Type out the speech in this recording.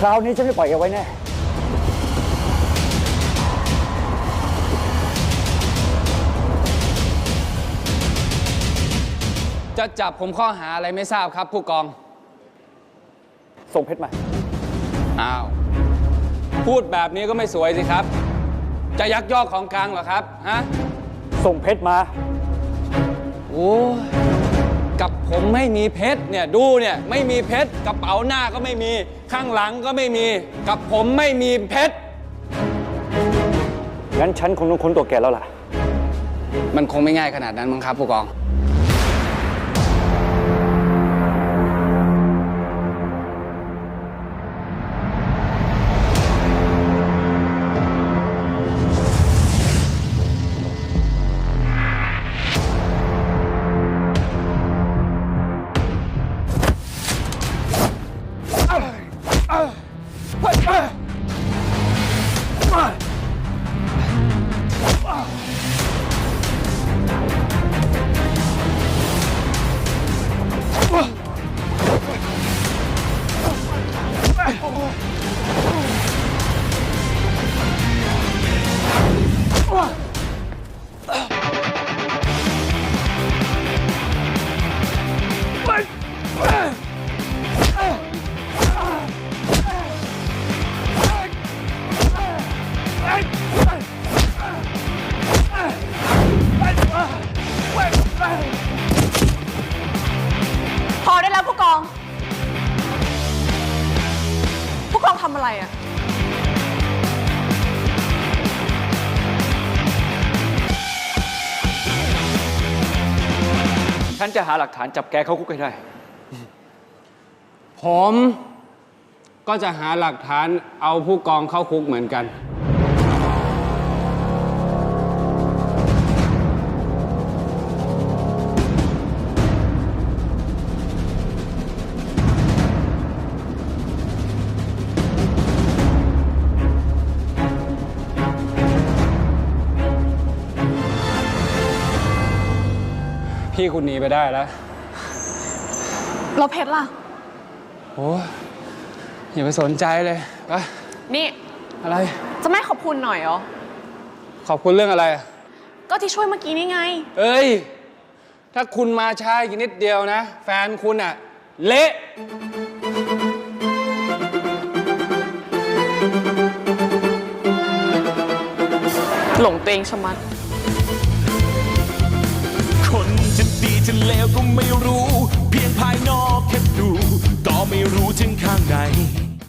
คราวนี้ฉันไม่ปล่อยแกไว้แน่จะจับผมข้อหาอะไรไม่ทราบครับ ผู้กอง ส่งเพชรมา อ้าว พูดแบบนี้ก็ไม่สวยสิครับ จะยักยอกของกลางเหรอครับ ฮะ ส่งเพชรมา โอ้ย กับผมไม่มีเพชรเนี่ยดูเนี่ยไม่มีเพชรกระเป๋าหน้าก็ไม่มีข้างหลังก็ไม่มี กับผมไม่มีเพชรงั้นฉันคงต้องค้นตัวแกแล้วล่ะ มันคงไม่ง่ายขนาดนั้นมั้งครับผู้กองำอะไรอะฉันจะหาหลักฐานจับแกเข้าคุกให้ได้ ผมก็จะหาหลักฐานเอาผู้กองเข้าคุกเหมือนกัน พี่คุณหนีไปได้แล้วเราเพชรล่ะ โอ้ยอย่าไปสนใจเลยไปนี่ อะไร จะไม่ขอบคุณหน่อยเหรอ ขอบคุณเรื่องอะไรอะก็ที่ช่วยเมื่อกี้นี่ไง เอ้ย ถ้าคุณมาช้าอีกนิดเดียวนะ แฟนคุณอะเละ หลงตัวเองชะมัดคน จะเลวก็ไม่รู้ เพียงภายนอกแค่ดู ก็ไม่รู้ถึงข้างใน